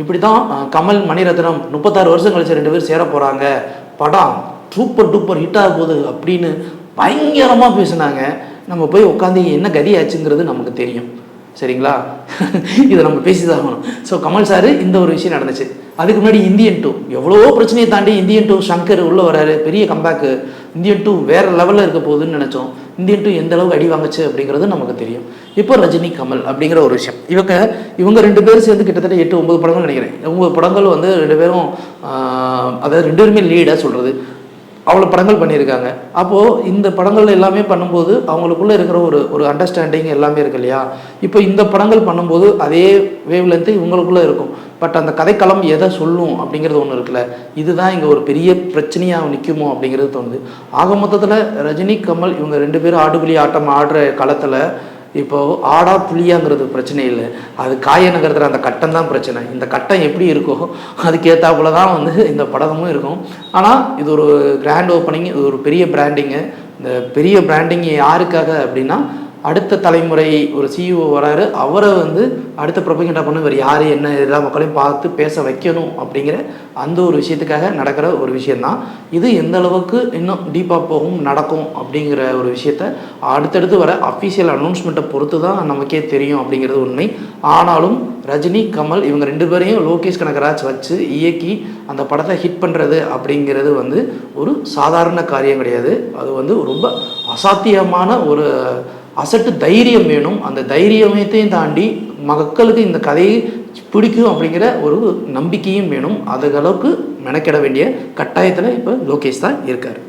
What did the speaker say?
இப்படி தான் கமல் மணிரத்னம் முப்பத்தாறு வருஷம் கழிச்சு ரெண்டு பேரும் சேர போகிறாங்க படம் சூப்பர் டூப்பர் ஹிட் ஆக போகுது அப்படின்னு பயங்கரமாக பேசினாங்க. நம்ம போய் உட்காந்து என்ன கதி ஆச்சுங்கிறது நமக்கு தெரியும். சரிங்களா? இதை நம்ம பேசி தான் ஆகணும். ஸோ கமல் சார் இந்த ஒரு விஷயம் நடந்துச்சு. அதுக்கு முன்னாடி இந்தியன் டூ. எவ்வளவோ பிரச்சனையை தாண்டி இந்தியன் டூ சங்கர் உள்ளே வராரு பெரிய கம்பேக்கு இந்தியன் டூ வேற லெவலில் இருக்க போகுதுன்னு நினச்சோம். இந்தியன் டூ எந்த அளவுக்கு அடி வாங்குச்சு அப்படிங்கிறது நமக்கு தெரியும். இப்போ ரஜினி கமல் அப்படிங்கிற ஒரு விஷயம். இவங்க இவங்க ரெண்டு பேரும் சேர்ந்து கிட்டத்தட்ட எட்டு ஒன்பது படங்கள் நினைக்கிறேன். ஒன்பது படங்கள் வந்து ரெண்டு பேரும் ஆஹ், அதாவது ரெண்டு பேருமே லீடாக சொல்கிறது அவ்வளோ படங்கள் பண்ணியிருக்காங்க. அப்போது இந்த படங்கள் எல்லாமே பண்ணும்போது அவங்களுக்குள்ள இருக்கிற ஒரு ஒரு அண்டர்ஸ்டாண்டிங் எல்லாமே இருக்கு இல்லையா? இப்போ இந்த படங்கள் பண்ணும்போது அதே வேவ்லேருந்து இவங்களுக்குள்ளே இவங்களுக்குள்ள இருக்கும். பட் அந்த கதைக்களம் எதை சொல்லும் அப்படிங்கிறது ஒன்று இருக்குல்ல. இதுதான் இங்கே ஒரு பெரிய பிரச்சனையாக நிற்குமோ அப்படிங்கிறது தோணுது. ஆக மொத்தத்தில் ரஜினி கமல் இவங்க ரெண்டு பேரும் ஆடுபுலி ஆட்டம் ஆடுற காலத்தில் இப்போது ஆடா புளியாங்கிறது பிரச்சனை இல்லை. அது காயனுங்கிறதுல அந்த கட்டம் தான் பிரச்சனை. இந்த கட்டம் எப்படி இருக்கோ அதுக்கேற்றாப்புல தான் வந்து இந்த படகமும் இருக்கும். ஆனால் இது ஒரு கிராண்ட் ஓப்பனிங் இது ஒரு பெரிய பிராண்டிங்கு இந்த பெரிய பிராண்டிங் யாருக்காக அப்படின்னா அடுத்த தலைமுறை ஒரு சிஇஓ வராரு அவரை வந்து அடுத்த ப்ரொபகண்டா பண்ண இவர் யார் என்ன எல்லா மக்களையும் பார்த்து பேச வைக்கணும் அப்படிங்கிற அந்த ஒரு விஷயத்துக்காக நடக்கிற ஒரு விஷயந்தான் இது எந்த அளவுக்கு இன்னும் டீப்பாக போகும் நடக்கும் அப்படிங்கிற ஒரு விஷயத்த அடுத்தடுத்து வர அஃபீஷியல் அனௌன்ஸ்மெண்ட்டை பொறுத்து தான் நமக்கே தெரியும் அப்படிங்கிறது உண்மை. ஆனாலும் ரஜினி கமல் இவங்க ரெண்டு பேரையும் லோகேஷ் கனகராஜ் வச்சு இயக்கி அந்த படத்தை ஹிட் பண்ணுறது அப்படிங்கிறது வந்து ஒரு சாதாரண காரியம் கிடையாது. அது வந்து ரொம்ப அசாத்தியமான ஒரு அசட்டு தைரியம் வேணும். அந்த தைரியத்தையும் தாண்டி மக்களுக்கு இந்த கதையை பிடிக்கும் அப்படிங்கிற ஒரு நம்பிக்கையும் வேணும். அதுக்கு அளவுக்கு மெனக்கிட வேண்டிய கட்டாயத்தில் இப்போ லோகேஷ் தான் இருக்கார்.